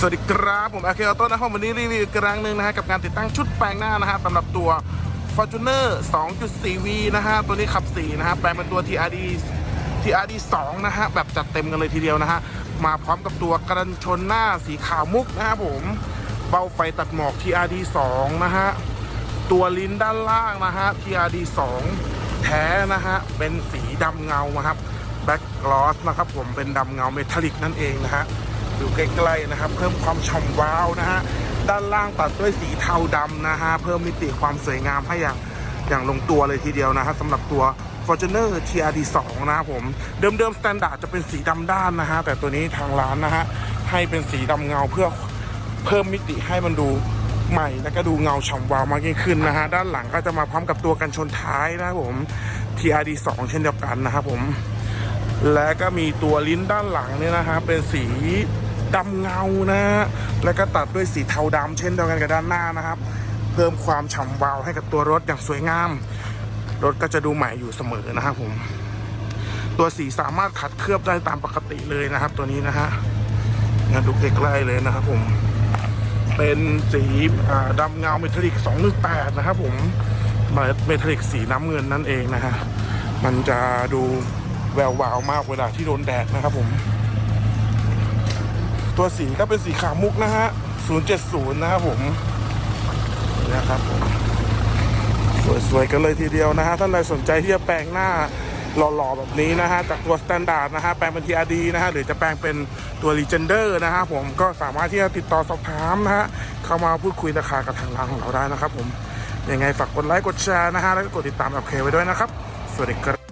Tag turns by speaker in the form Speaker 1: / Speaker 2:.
Speaker 1: สวัสดีครับ ผมอาเคอโต้นะครับวันนี้รีวิวอีกครั้งหนึ่งนะฮะกับการติดตั้งชุดแปลงหน้านะฮะสำหรับตัว Fortuner 2.4V นะฮะตัวนี้ขับ4นะฮะแปลงเป็นตัว TRD TRD 2นะฮะแบบจัดเต็มกันเลยทีเดียวนะฮะมาพร้อมกับตัวกระชนหน้าสีขาวมุกนะครับผมเบาไฟตัดหมอก TRD 2นะฮะตัวลิ้นด้านล่างนะฮะ TRD 2แท้นะฮะเป็นสีดำเงานะครับแบ็กกลอสนะครับผมเป็นดำเงาเมทัลลิกนั่นเองนะฮะ ดูใกล้ๆนะครับ เพิ่มความฉ่ำวาวนะฮะด้านล่างตัดด้วยสีเทาดำนะฮะเพิ่มมิติความสวยงามให้อย่างอย่างลงตัวเลยทีเดียวนะฮะสำหรับตัว Fortuner TRD 2นะครับผมเดิมๆ s t ต n d า r d จะเป็นสีดำด้านนะฮะแต่ตัวนี้ทางร้านนะฮะให้เป็นสีดำเงาเพื่อเพิ่มมิติให้มันดูใหม่แล้วก็ดูเงาฉ่ำวาวมากยิ่งขึ้นนะฮะด้านหลังก็จะมาพร้อมกับตัวกันชนท้ายนะครับผม TRD 2 เช่นเดียวกันนะครับผม และก็มีตัวลิ้นด้านหลังเนี่ยนะฮะเป็นสี ดำเงานะฮะแล้วก็ตัดด้วยสีเทาดำเช่นเดียวกันกับด้านหน้านะครับ เพิ่มความฉ่ำวาวให้กับตัวรถอย่างสวยงาม รถก็จะดูใหม่อยู่เสมอนะครับผม ตัวสีสามารถขัดเคลือบได้ตามปกติเลยนะครับ ตัวนี้นะฮะนดูใกล้ๆเลยนะครับผม เป็นสีอ่าดำเงาเมทัลลิก218นะครับผมเมทัลลิกสีน้ำเงินนั่นเองนะฮะมันจะดูแวววาวมากเวลาที่โดนแดดนะครับผม ตัวสีก็เป็นสีขาวมุกนะฮะ 070 นะครับผมนะครับผมสวยๆกันเลยทีเดียวนะฮะท่านใดสนใจที่จะแปลงหน้าหล่อๆแบบนี้นะฮะจากตัวสแตนดาร์ดนะฮะแปลงเป็น TRD นะฮะหรือจะแปลงเป็นตัว Legender นะฮะผมก็สามารถที่จะติดต่อสอบถามนะฮะเข้ามาพูดคุยราคากับทางร้านของเราได้นะครับผมยังไงฝากกดไลค์กดแชร์นะฮะแล้วก็กดติดตามกับเคไว้ด้วยนะครับ สวัสดีครับ